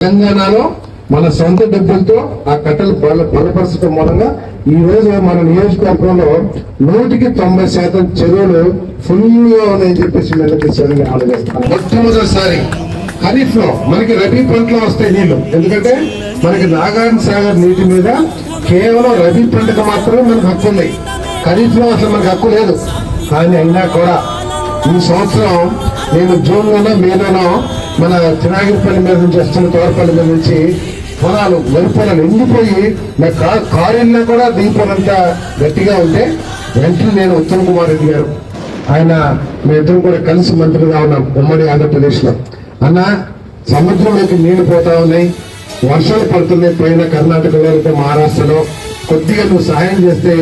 తెలంగాణలో మన సొంత డబ్బులతో ఆ కట్టలు బలపరచడం మూలంగా ఈ రోజు మన నియోజకవర్గంలో నూటికి తొంభై శాతం చెరువులు ఫుల్గా ఉన్నాయని చెప్పేసి మెల్లకిస్తారని ఆలోచిస్తాను మొట్టమొదటిసారి ఖరీఫ్లో మనకి రబీ పంటలో వస్తాయి నీళ్ళు. ఎందుకంటే మనకి నాగార్జున సాగర్ నీటి మీద కేవలం రబీ పంటకు మాత్రమే మనకు హక్కు ఉంది. ఖరీఫ్లో అసలు మనకు హక్కు లేదు. కానీ అయినా కూడా ఈ సంవత్సరం నేను జూన్ లోనో మేలోనో మన తినాగిరిపల్లి మీద నుంచి వస్తున్న తోరపల్లి మీద నుంచి పొలాలు వరి పొలాలు ఎండిపోయి నా కా- కారుల్లో కూడా దీపాలంతా గట్టిగా ఉంటే వెంటనే నేను ఉత్తమ్ కుమార్ రెడ్డి గారు ఆయన మేమిద్దరం కూడా కలిసి మంత్రిగా ఉన్నాం ఉమ్మడి ఆంధ్రప్రదేశ్లో. అన్న సముద్రంలోకి నీళ్ళు పోతా ఉన్నాయి వర్షాలు పడుతున్నాయి పైన కర్ణాటకలో లేకపోతే మహారాష్ట్రలో. కొద్దిగా నువ్వు సహాయం చేస్తే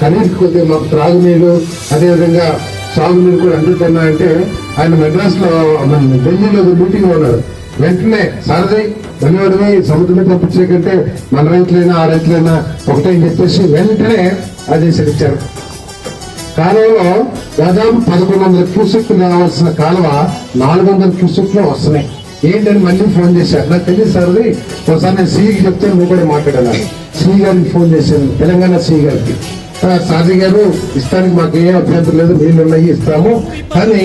కనీసం కొద్దిగా మాకు త్రాగునీరు అదేవిధంగా సాగునీరు కూడా అందుతున్నా అంటే ఆయన మెడ్రాస్లో ఢిల్లీలో మీటింగ్ ఉన్నారు. వెంటనే సారథి ధన్యవాదమే సముద్రం మీద పంపించే కంటే మన రైతులైనా ఆ రైతులైనా ఒకటే అని చెప్పేసి వెంటనే ఆదేశాలు ఇచ్చారు. కాలువలో దాదాపు పదకొండు వందల క్యూసెక్లు రావాల్సిన కాలువ నాలుగు వందల క్యూసెక్లు వస్తున్నాయి. ఏంటని మళ్ళీ ఫోన్ చేశారు. నాకు తెలియదు సార్ అది ఒకసారి నేను సీకి చెప్తే నువ్వు కూడా మాట్లాడాను సి గారికి ఫోన్ చేశాను. తెలంగాణ సి గారికి. సాధి గారు ఇష్టానికి మాకు ఏ అభ్యంతరం లేదు నీళ్ళు ఉన్నాయి ఇస్తాము. కానీ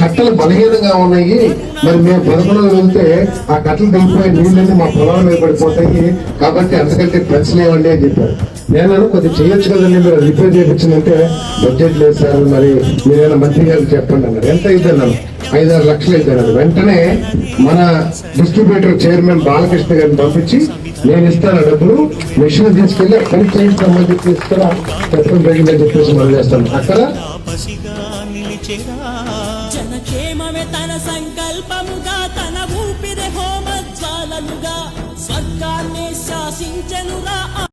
కట్టలు బలహీనంగా ఉన్నాయి. మరి మేము పదకొండు వెళ్తే ఆ కట్టలు దిగిపోయి నీళ్ళన్నీ మా పొలాల మీద పడిపోతాయి. కాబట్టి అంతకంటే పెంచలేవండి అని చెప్పారు. నేను కొద్దిగా చేయొచ్చు కదండి మీరు రిపేర్ చేయించిందంటే బడ్జెట్ లేదు సార్ మరి మీరైనా మంత్రి గారికి చెప్పండి అన్నారు. ఎంత అయితే అన్నాను ఐదారు లక్షలు అయితే అన్నారు వెంటనే మన డిస్ట్రిబ్యూటర్ చైర్మన్ బాలకృష్ణ గారిని పంపించి నేను ఇస్తాను డబ్బులు మిషన్ తీసుకెళ్ళి పని చేయించామని చెప్పి ఇస్తారా చెప్పడం జరిగిందని చెప్పేసి మనం చేస్తాం అక్కడ జనక్షేమమే తన సంకల్పముగా తన ఊపిరి స్వర్గాన్ని